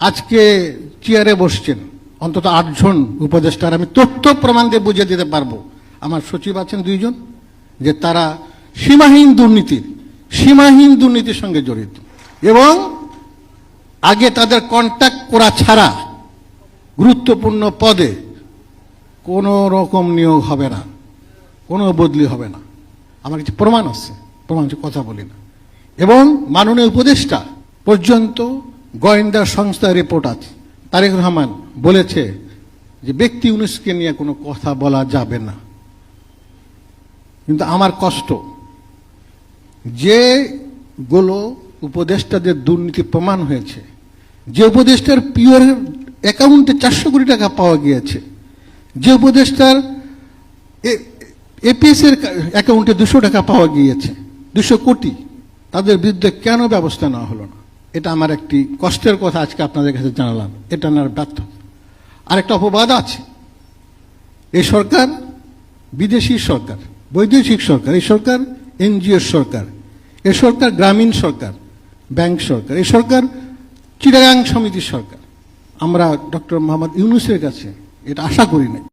আজকে চেয়ারে বসছেন, অন্তত আটজন উপদেষ্টার আমি তথ্য প্রমাণ দিয়ে বুঝিয়ে দিতে পারব। আমার সচিব আছেন দুইজন, যে তারা সীমাহীন দুর্নীতির সীমাহীন দুর্নীতির সঙ্গে জড়িত। এবং আগে তাদের কন্ট্যাক্ট করা ছাড়া গুরুত্বপূর্ণ পদে কোনো রকম নিয়োগ হবে না, কোনো বদলি হবে না। আমার কিছু প্রমাণ আছে, প্রমাণ কথা বলি না। এবং মাননীয় উপদেষ্টা পর্যন্ত গোয়েন্দা সংস্থার রিপোর্ট আছে। তারেক রহমান বলেছে যে ব্যক্তি উনিশকে নিয়ে কোনো কথা বলা যাবে না। কিন্তু আমার কষ্ট, যে যেগুলো উপদেষ্টাদের দুর্নীতি প্রমাণ হয়েছে, যে উপদেষ্টার পিওর অ্যাকাউন্টে চারশো কোটি টাকা পাওয়া গিয়েছে, যে উপদেষ্টার এপিএস এর অ্যাকাউন্টে দুশো টাকা পাওয়া গিয়েছে, দুশো কোটি, তাদের বিরুদ্ধে কেন ব্যবস্থা নেওয়া হলো এটা আমার একটি কষ্টের কথা আজকে আপনাদের কাছে জানালাম। এটা আমার ব্যর্থ। আরেকটা অপবাদ আছে। এই সরকার বিদেশি সরকার, বৈদেশিক সরকার এই সরকার এনজিও সরকার, এ সরকার গ্রামীণ সরকার, ব্যাংক সরকার এই সরকার চিটাগাং সমিতির সরকার। আমরা ডক্টর মোহাম্মদ ইউনুসের কাছে এটা আশা করি নাই।